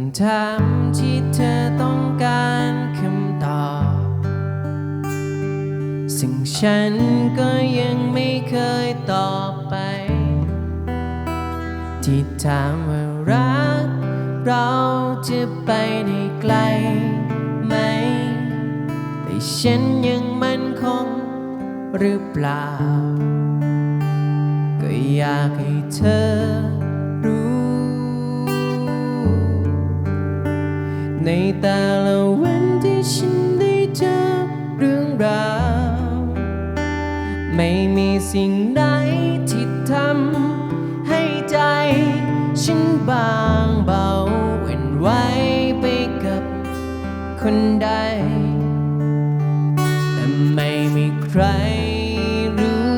ำถามที่เธอต้องการคำตอบ ซึ่งฉันก็ยังไม่เคยตอบไป ที่ถามว่ารัก เราจะไปได้ไกลไหม แต่ฉันยังมั่นคงหรือเปล่า ก็อยากให้เธอ ในแต่ละวันที่ฉันได้เจอเรื่องราว ไม่มีสิ่งใดที่ทำให้ใจ ฉันบางเบาเว้นไว้ไปกับคนใด แต่ไม่มีใครรู้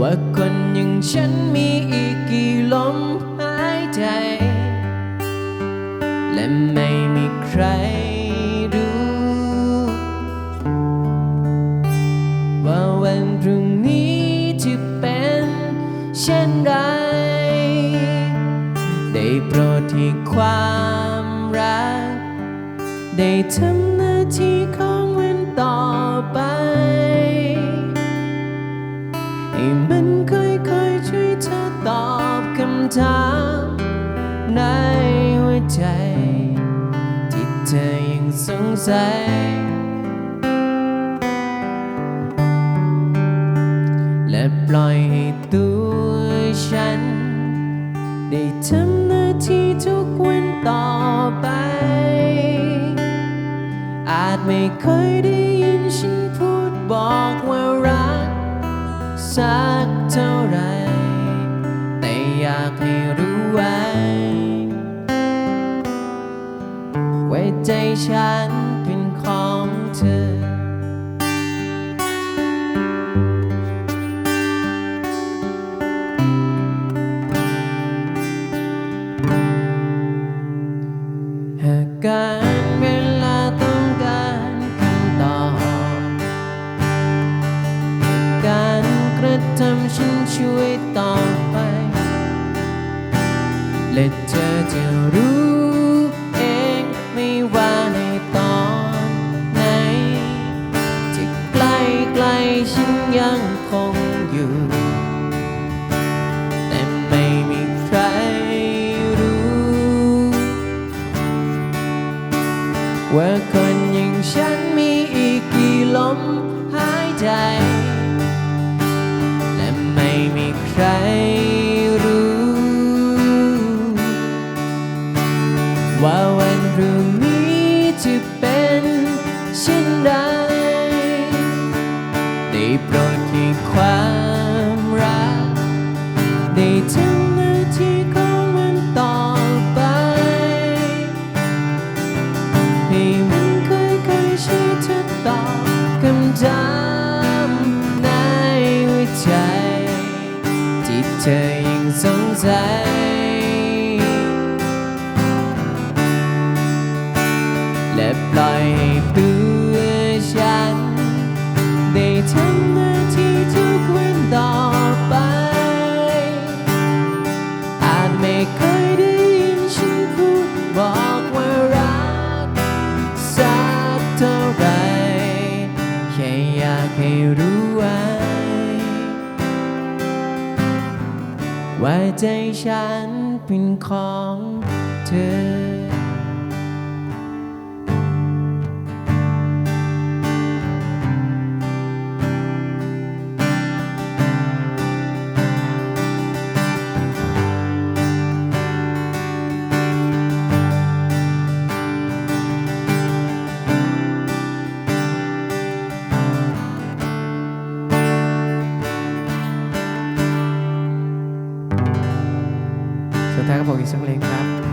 ว่าคนอย่างฉันมีอีก และไม่มีใครรู้ ว่าวันพรุ่งนี้จะเป็นเช่นไร ได้โปรดที่ความรัก ได้ทำหน้าที่ของมันต่อไป ให้มันค่อยๆช่วยเธอตอบคำถามใน ใจ ที่เธอยังสงสัย และปล่อยให้ตัวฉัน ได้ทำหน้าที่ทุกวันต่อไป อาจไม่เคยได้ยินฉันพูดบอกว่ารัก สักเท่าไร แต่อยากให้ ใจฉันเป็นของเธอ หากการเวลาต้องการคำตอบการกระทำฉันช่วยต่อไป และเธอจะรู้ ไม่ว่าในตอนไหนที่ใกล้ใกล้ๆฉันยังคงอยู่ แต่ไม่มีใครรู้ ว่าคนอย่างฉันมีอีกกี่ลมหายใจ และไม่มีใคร นไรได้โปรดที่ความรัก ได้ทำหน้าที่ของมันต่อไปให้มันค่อยๆช่วยเธอตอบคำถามในหัวใจ ที่เธอยังสงสัยและปล่อยให้ ไร แค่อยากให้รู้ไว้ ว่าใจฉันเป็นของเธอ ท้ายก็บอกอีกสักเพลงครับ